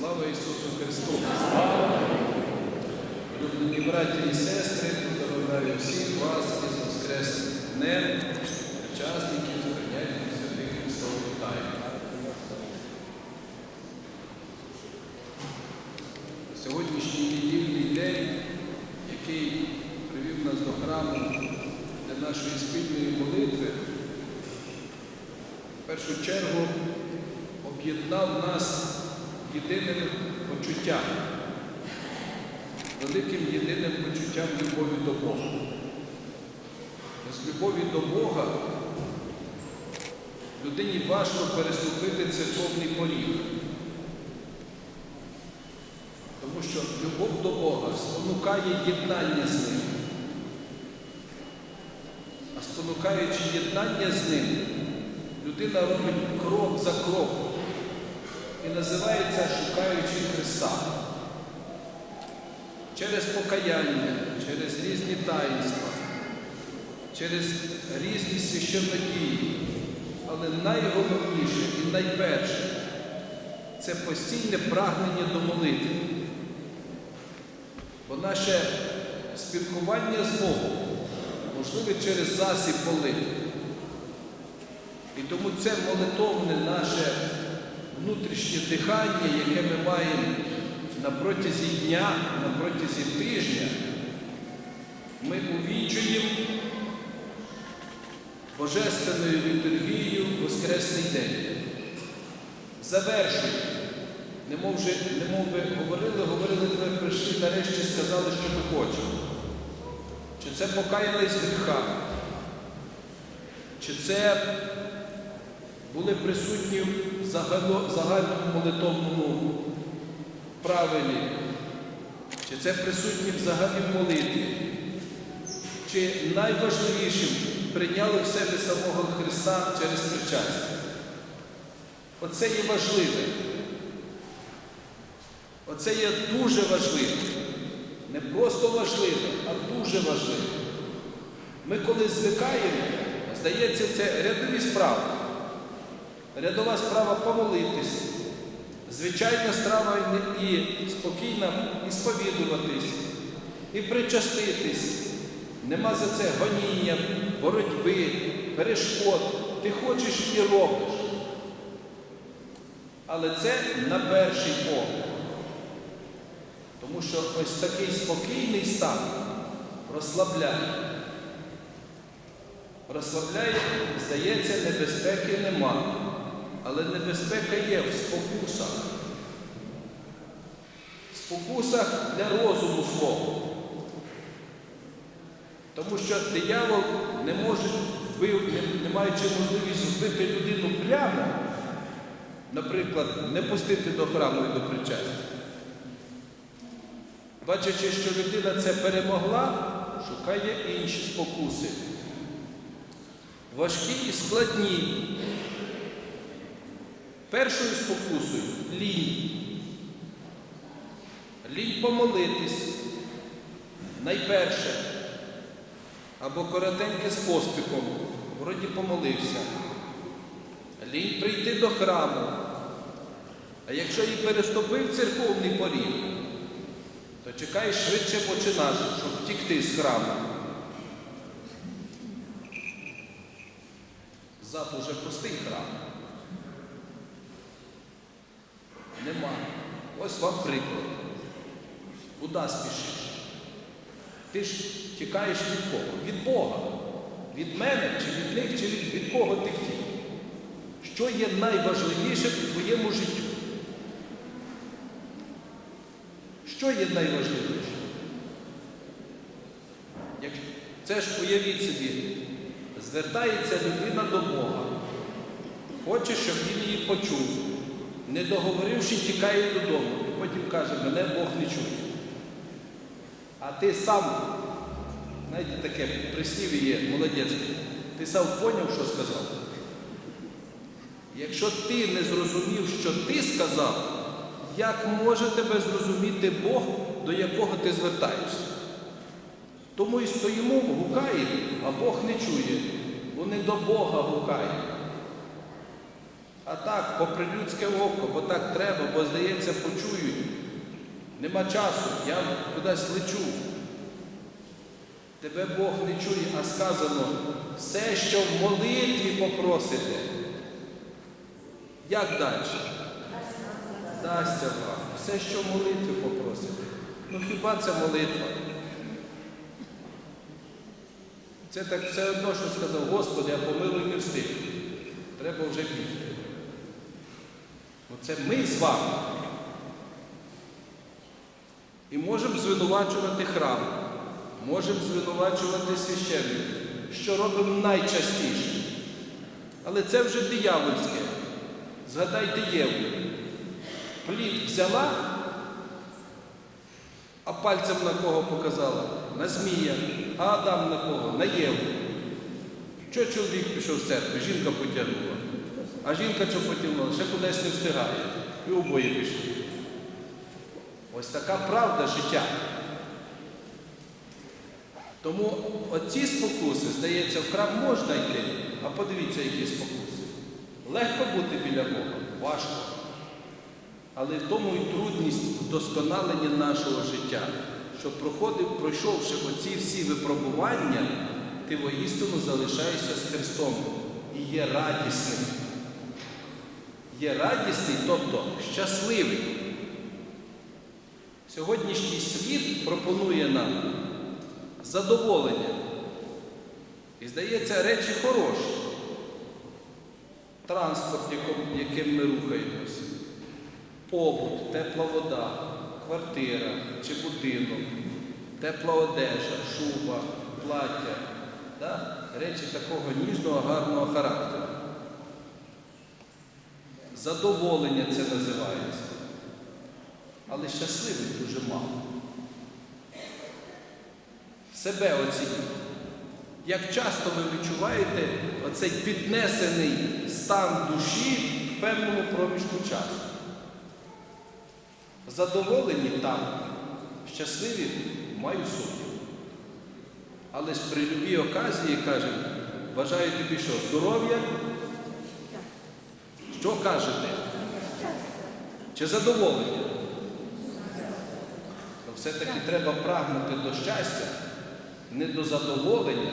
Слава Ісусу Христу! Улюблені браті і сестри, поздравляю всіх вас із Воскресним днем, учасників з святих Христових тайн. Сьогоднішній недільний день, який привів нас до храму для нашої спільної молитви, в першу чергу об'єднав нас єдиним почуттям, великим єдиним почуттям любові до Бога. Без любові до Бога людині важко переступити церковний поріг. Тому що любов до Бога спонукає єднання з Ним. А спонукаючи єднання з Ним, людина робить крок за кроком і називається шукаючи Христа. Через покаяння, через різні таїнства, через різні священнодії. Але найголовніше і найперше це постійне прагнення до молитви. Бо наше спілкування з Богом можливе через засіб молитви. І тому це молитовне наше внутрішнє дихання, яке ми маємо на протязі дня, на протязі тижня, ми увічуємо Божественною літургією Воскресний день. Завершуємо. Немов, би говорили, говорили, коли прийшли, нарешті сказали, що ми хочемо. Чи це покаялись в чи це були присутні загальному молитовному правилі, чи це присутні взагалі в молитві, чи найважливішим прийняли в себе самого Христа через причастя. Оце є важливе. Оце є дуже важливе. Не просто важливе, а дуже важливе. Ми коли звикаємо, здається, це рядові справи. Рядова справа помолитись. Звичайна справа і спокійно і сповідуватись, і причаститись. Нема за це гоніння, боротьби, перешкод. Ти хочеш і робиш. Але це на перший погляд. Тому що ось такий спокійний стан розслабляє. Розслабляє, здається, небезпеки нема. Але небезпека є в спокусах. В спокусах для розуму свого. Тому що диявол не може, не маючи можливість вбити людину прямо, наприклад, не пустити до храму і до причастя. Бачачи, що людина це перемогла, шукає інші спокуси. Важкі і складні. Першою спокусою лінь. Лінь помолитись. Найперше. Або коротеньке з поспіхом. Вроді помолився. Лінь прийти до храму. А якщо і переступив церковний поріг, то чекай швидше починаш, щоб втікти з храму. Зад уже пустий храм. Нема. Ось вам приклад. Куди спішиш? Ти ж тікаєш від кого? Від Бога. Від мене, чи від них, чи від, кого ти втік? Що є найважливішим у твоєму життю? Що є найважливіше? Як... Це ж уявіть собі, звертається людина до Бога, хоче, щоб він її почув, не договоривши, тікає додому, потім каже, мене Бог не чує. А ти сам, знаєте, таке прислів'я є молодець, ти сам поняв, що сказав. Якщо ти не зрозумів, що ти сказав, як може тебе зрозуміти Бог, до якого ти звертаєшся? Тому і стоїмо, гукаємо, а Бог не чує, бо не до Бога гукає. А так, попри людське око, бо так треба, бо здається, почують. Нема часу, я кудись лечу. Тебе Бог не чує, а сказано, все, що в молитві попросите. Як далі? Дасться вам. Все, що в молитві попросите. Ну хіба це молитва? Це так все одно, що сказав, Господи, а помилуй не. Треба вже бігти. Оце ми з вами. І можемо звинувачувати храм, можемо звинувачувати священників, що робимо найчастіше. Але це вже диявольське. Згадайте Єву. Плід взяла, а пальцем на кого показала? На Змія. А Адам на кого? На Єву. Що чоловік пішов з церкви? Жінка потягнула. А жінка що потягнула? Ще кудись не встигає. І обоє пішли. Ось така правда життя. Тому оці спокуси, здається, в храм можна йти, а подивіться, які спокуси. Легко бути біля Бога, важко. Але в тому і трудність вдосконалення нашого життя, що проходив, пройшовши оці всі випробування, ти воістину залишаєшся з Христом і є радісним. Є радісний, тобто щасливий. Сьогоднішній світ пропонує нам задоволення. І здається, речі хороші. Транспорт, яким, ми рухаємося, побут, тепла вода, квартира чи будинок, тепла одежа, шуба, плаття. Да? Речі такого ніжного, гарного характеру. Задоволення це називається. Але щасливих дуже мало. Себе оцініть. Як часто ви відчуваєте оцей піднесений стан душі в певному проміжку часу? Задоволені там, щасливі маю сумнів. Але ж при любій оказії кажемо, бажаю тобі що? Здоров'я? Що кажете? Чи задоволення? То все-таки треба прагнути до щастя, не до задоволення.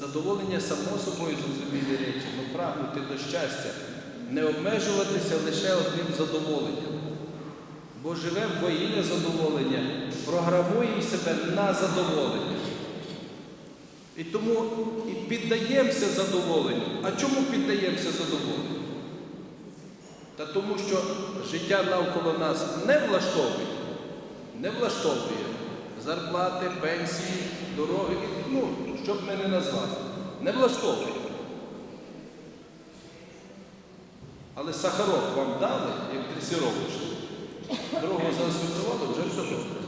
Задоволення само собою зрозумілі речі, але прагнути до щастя, не обмежуватися лише одним задоволенням. Бо живемо во ім'я задоволення, програмуємо себе на задоволення. І тому і піддаємося задоволенню. А чому піддаємося задоволенню? Та тому що життя навколо нас не влаштовує, не влаштовує зарплати, пенсії, дороги, ну, щоб мене не назвати, не влаштовує. Але сахарок вам дали, як дресіровочку. Дорогу заасфальтували, вже все добре.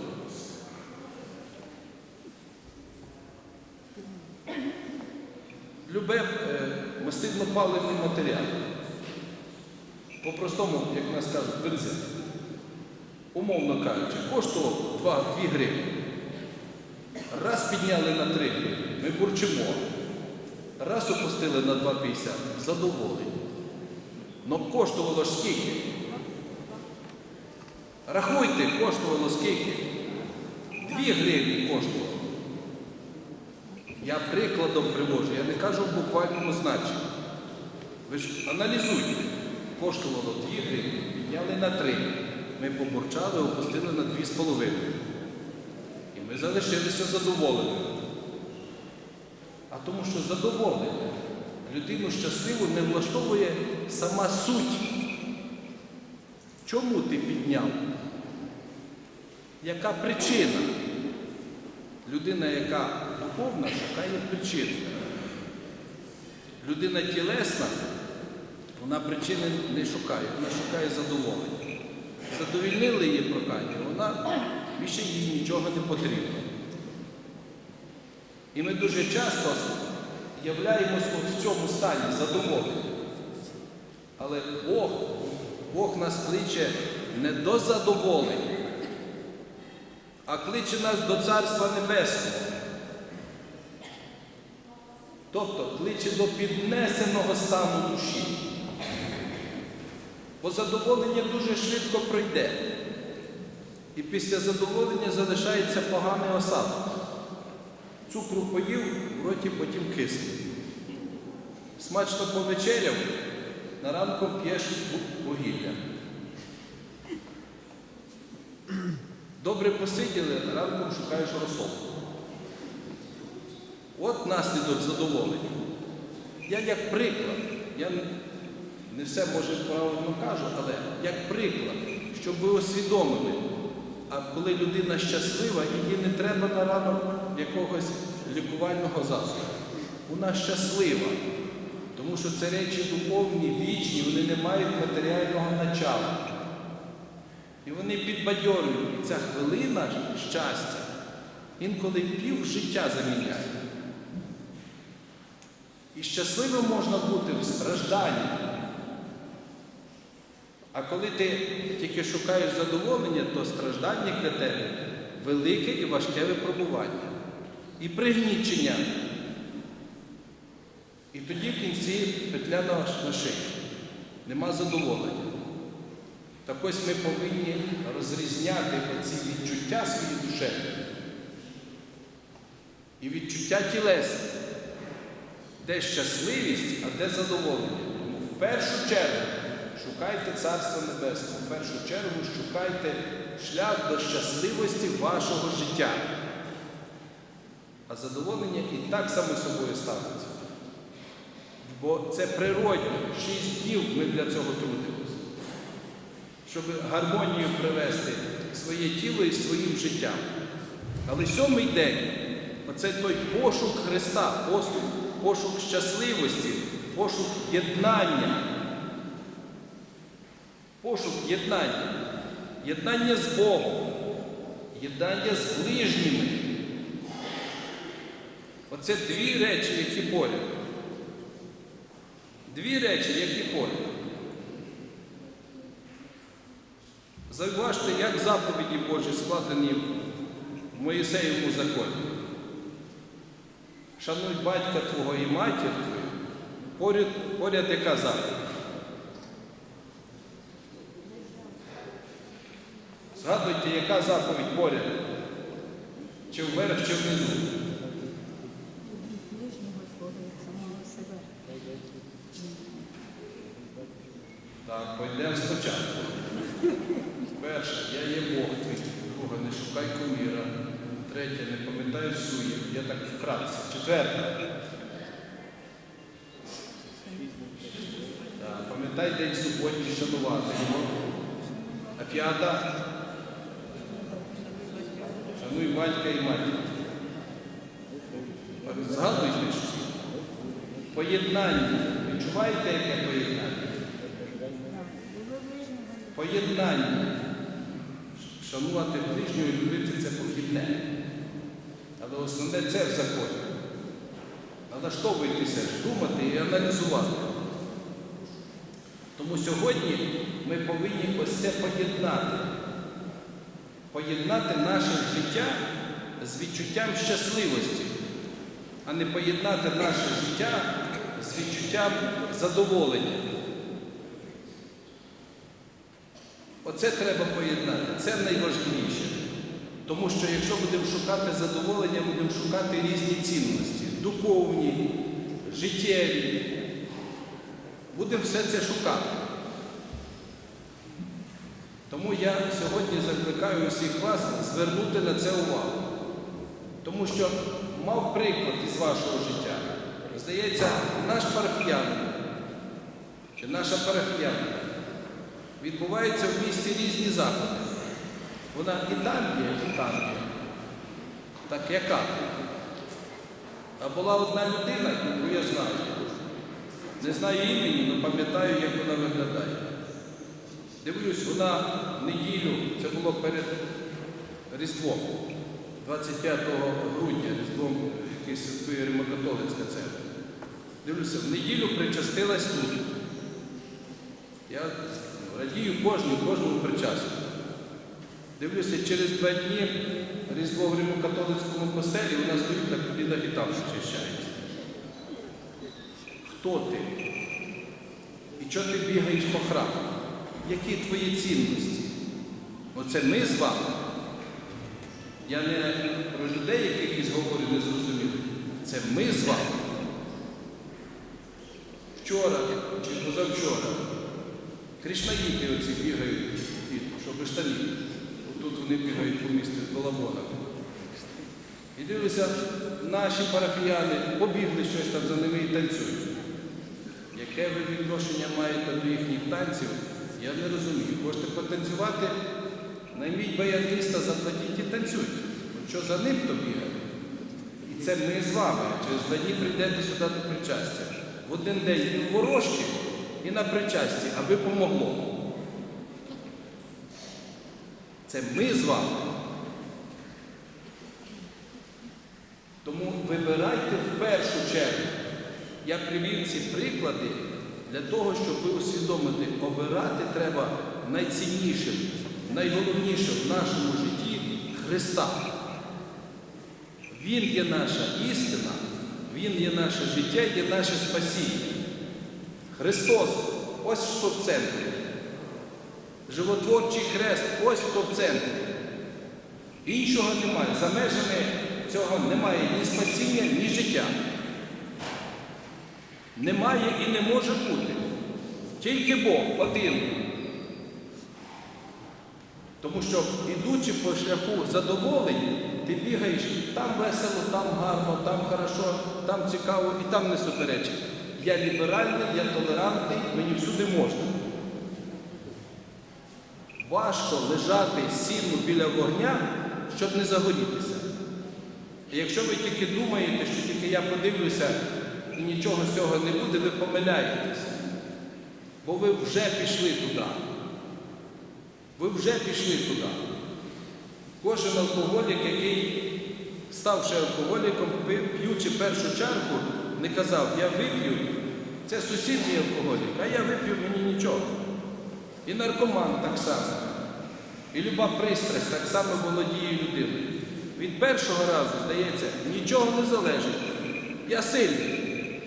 Любе е, мастильно-паливний матеріал. По-простому, як нас кажуть, бензин. Умовно кажучи, коштував 2, 2 гривні. Раз підняли на 3 гривні, ми бурчимо. Раз опустили на 2,50, задоволені. Но коштувало ж скільки? Рахуйте, коштувало скільки? 2 гривні коштувало. Я прикладом привожу, я не кажу в буквальному значенні. Ви ж аналізуйте. Коштувало 2 гривні, підняли на 3. Ми побурчали, опустили на 2,5. І ми залишилися задоволеними. А тому що задоволення людину щасливу не влаштовує сама суть. Чому ти підняв? Яка причина? Людина, яка духовна, шукає причину. Людина тілесна, вона причини не шукає, вона шукає задоволення. Задовільнили її прохання, вона більше їй нічого не потрібно. І ми дуже часто являємось в цьому стані задоволення. Але Бог, Бог нас кличе не до задоволення, а кличе нас до Царства Небесного. Тобто кличе до піднесеного стану душі. Бо задоволення дуже швидко пройде. І після задоволення залишається поганий осадок. Цукру поїв, в роті потім кисне. Смачно повечеряв, на ранку п'єш вугілля. Добре посиділи, на ранку шукаєш розсол. От наслідок задоволення. Я як приклад, я не все може правильно кажу, але як приклад, щоб ви усвідомили, а коли людина щаслива, їй не треба на ранок якогось лікувального засобу. Вона щаслива, тому що це речі духовні, вічні, вони не мають матеріального начала. І вони підбадьорюють. І ця хвилина щастя інколи пів життя заміняє. І щасливим можна бути в стражданні. А коли ти тільки шукаєш задоволення, то страждання для тебе велике і важке випробування. І пригнічення. І тоді в кінці петля на шиї. Нема задоволення. Так ось ми повинні розрізняти оці відчуття свої душевні і відчуття тілесні, де щасливість, а де задоволення. Тому в першу чергу шукайте Царство Небесне, в першу чергу шукайте шлях до щасливості вашого життя. А задоволення і так само собою ставиться. Бо це природньо, шість днів ми для цього трудимося, щоб гармонію привести своє тіло і своїм життям. Але сьомий день оце той пошук Христа, пошук, пошук щасливості, пошук єднання. Пошук єднання, єднання з Богом, єднання з ближніми. Оце дві речі, які поряд. Дві речі, які поряд. Зауважте, як заповіді Божі складені в Моїсеєвому законі. Шануй батька твого і матір твою, поряд, поряд яка заповідь? Згадуйте, яка заповідь поряд? Чи вверх, чи внизу? Так, пойдемо спочатку. Перше, я є Бог твій. Друге, не шукай куміра. Третє, не пам'ятай сує. Я так вкратце. Четверте. Пам'ятай день суботній шанувати його. А п'ята. Батька і матір. Згадуйте щось. Поєднання. Відчуваєте, яке поєднання? Поєднання. Шанувати ближнього і любити це похідне. Але основне це в законі. Налаштовуйтеся, думати і аналізувати. Тому сьогодні ми повинні ось це поєднати. Поєднати наше життя з відчуттям щасливості, а не поєднати наше життя з відчуттям задоволення. Оце треба поєднати, це найважливіше. Тому що якщо будемо шукати задоволення, будемо шукати різні цінності, духовні, життєві. Будемо все це шукати. Тому я сьогодні закликаю усіх вас звернути на це увагу. Тому що мав приклад із вашого життя. Здається, наш парафіянин чи наша парафіянка відбуваються в місті різні заходи. Вона і там є, і там є. Так яка? А була одна людина, яку я знаю. Не знаю імені, але пам'ятаю, як вона виглядає. Дивлюсь, вона в неділю, це було перед Різдвом, 25 грудня, Різдвом якийсь святкує Римокатолицька церква. Дивлюся, в неділю причастилась тут. Я радію кожному, кожному причастю. Дивлюся, через два дні Різдво в Римокатолицькому костелі вона стоїть на колінах і там зачищається. Хто ти? І чого ти бігаєш по храму? Які твої цінності. Оце ми з вами. Я не про людей, якихось говорю, не зрозуміло. Це ми з вами. Вчора чи позавчора кришнаїти оці бігають, що без штанів. Тут вони бігають по місту з балабонами. І дивлюся, наші парафіяни побігли щось там за ними і танцюють. Яке ви відношення маєте до їхніх танців, я не розумію. Хочете потанцювати, найміть баяниста, заплатіть і танцюйте. Що за ним то бігає? І це ми з вами. Через два дні прийдете сюди до причастя. В один день і в ворожки, і на причасті, аби помогло. Це ми з вами. Тому вибирайте в першу чергу. Я привів ці приклади для того, щоб ви усвідомити, обирати треба найціннішим, найголовнішим в нашому житті Христа. Він є наша істина, Він є наше життя, є наше спасіння. Христос, ось що в центрі. Животворчий хрест, ось хто в центрі. Іншого немає. За межами цього немає ні спасіння, ні життя. Немає і не може бути. Тільки Бог один. Тому що, ідучи по шляху задоволень, ти бігаєш, там весело, там гарно, там хорошо, там цікаво і там не суперечить. Я ліберальний, я толерантний, мені всюди можна. Важко лежати сіну біля вогня, щоб не загорітися. І якщо ви тільки думаєте, що тільки я подивлюся і нічого з цього не буде, ви помиляєтесь. Бо ви вже пішли туди. Ви вже пішли туди. Кожен алкоголік, який, ставши алкоголіком, п'ючи першу чарку, не казав, я вип'ю, це сусідній алкоголік, а я вип'ю мені нічого. І наркоман так само. І люба пристрасть так само володіє людиною. Від першого разу, здається, нічого не залежить. Я сильний.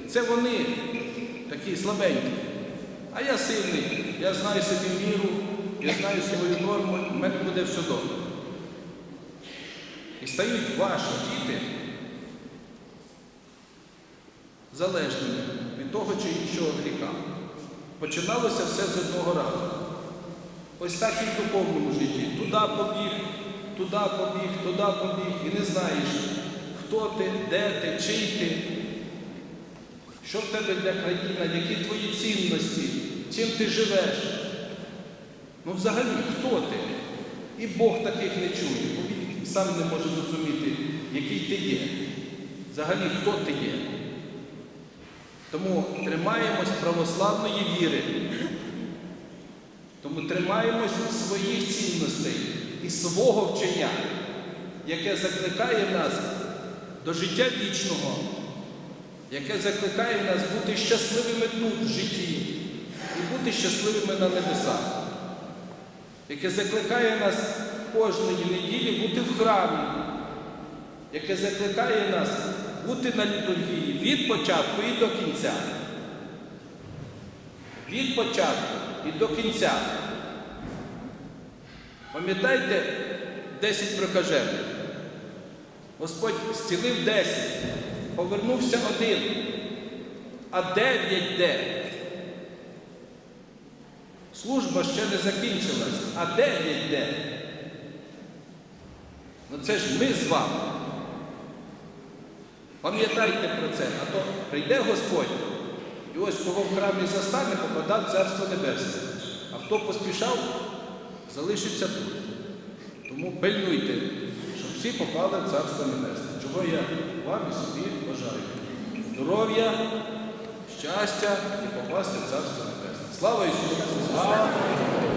Це вони такі слабенькі. А я сильний. Я знаю собі міру, я знаю свою норму, в мене буде все добре. І стають ваші діти залежними від того чи іншого гріха. Починалося все з одного разу. Ось так і в духовному житті. Туди побіг, туди побіг, туди побіг, і не знаєш, хто ти, де ти, чий ти, що в тебе для країни, які твої цінності, чим ти живеш. Ну взагалі, хто ти? І Бог таких не чує, бо він сам не може зрозуміти, який ти є. Взагалі, хто ти є. Тому тримаємось православної віри. Тому тримаємось своїх цінностей і свого вчення, яке закликає нас до життя вічного, яке закликає нас бути щасливими тут в житті і бути щасливими на небесах, яке закликає нас кожної неділі бути в храмі, яке закликає нас бути на літургії від початку і до кінця. Від початку і до кінця. Пам'ятаєте 10 прокажених? Господь зцілив 10, повернувся один, а 9 де? Служба ще не закінчилась, а 9 де? Ну це ж ми з вами. Пам'ятайте про це, а то прийде Господь, і ось кого в храмі застане, попадав Царство Небесне. А хто поспішав, залишиться тут. Тому пильнуйте, щоб всі попали в Царство Небесне. Чого я вам і собі бажаю. Здоров'я, щастя і попасти в Царство Небесне. Слава Ісусу! Христу!